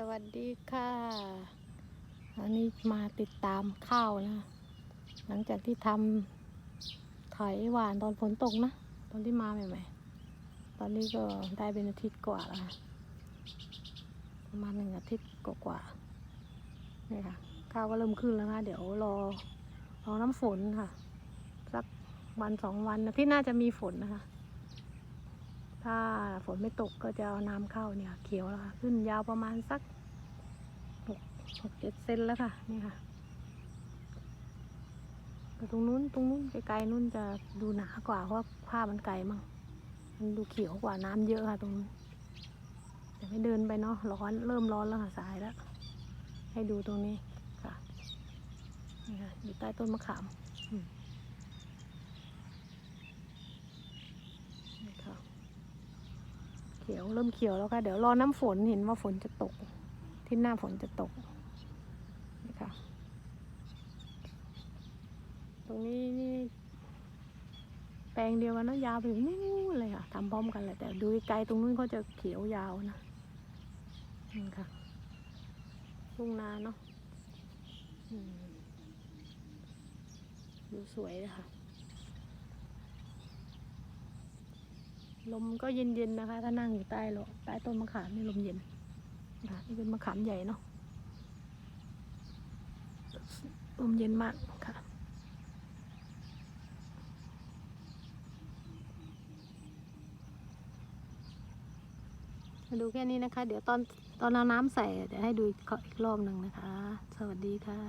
สวัสดีค่ะอันนี้มาติดตามข้าวนะ หลังจากที่ทำไถหวานตอนฝนตกนะ ตอนที่มาใหม่ๆ ตอนนี้ก็ได้เป็นอาทิตย์กว่าแล้วค่ะประมาณหนึ่งอาทิตย์กว่าๆนี่ค่ะ ข้าวก็เริ่มขึ้นแล้วค่ะเดี๋ยวรอรอน้ำฝนค่ะ สักวันสองวันนะพี่น่าจะมีฝนนะคะ ถ้าฝนไม่ตกก็จะเอาน้ำเข้าเนี่ย เขียวแล้วค่ะ ขึ้นยาวประมาณสักหกหกเจ็ดเซนแล้วค่ะ นี่ค่ะแต่ตรงนู้นตรงนู้นไกลๆนู้นจะดูหนากว่าเพราะผ้ามันไกลมั่งมันดูเขียวกว่าน้ำเยอะค่ะตรงนู้นแต่ไม่เดินไปเนาะร้อนเริ่มร้อนแล้วค่ะสายแล้ว ให้ดูตรงนี้ค่ะนี่ค่ะอยู่ใต้ต้นมะขามอืมนี่ค่ะ เขียวเริ่มเขียวแล้วค่ะ เดี๋ยวรอน้ำฝนเห็นว่าฝนจะตก ที่หน้าฝนจะตกนี่ค่ะ ตรงนี้นี่แปลงเดียวกันนะยาวไปถึงนู่นเลยค่ะทำพร้อมกันแหละแต่ดูไกลตรงนู้นเขาจะเขียวยาวนะนี่ค่ะทุ่งนาเนาะดูสวยเลยค่ะ ลมก็เย็นๆนะคะ ถ้านั่งอยู่ใต้หรอใต้ต้นมะขามนี่ลมเย็นนะคะนี่เป็นมะขามใหญ่เนาะลมเย็นมากค่ะมาดูแค่นี้นะคะ เดี๋ยวตอนตอนเอาน้ำใส่เดี๋ยวให้ดูอีกรอบหนึ่งนะคะ สวัสดีค่ะ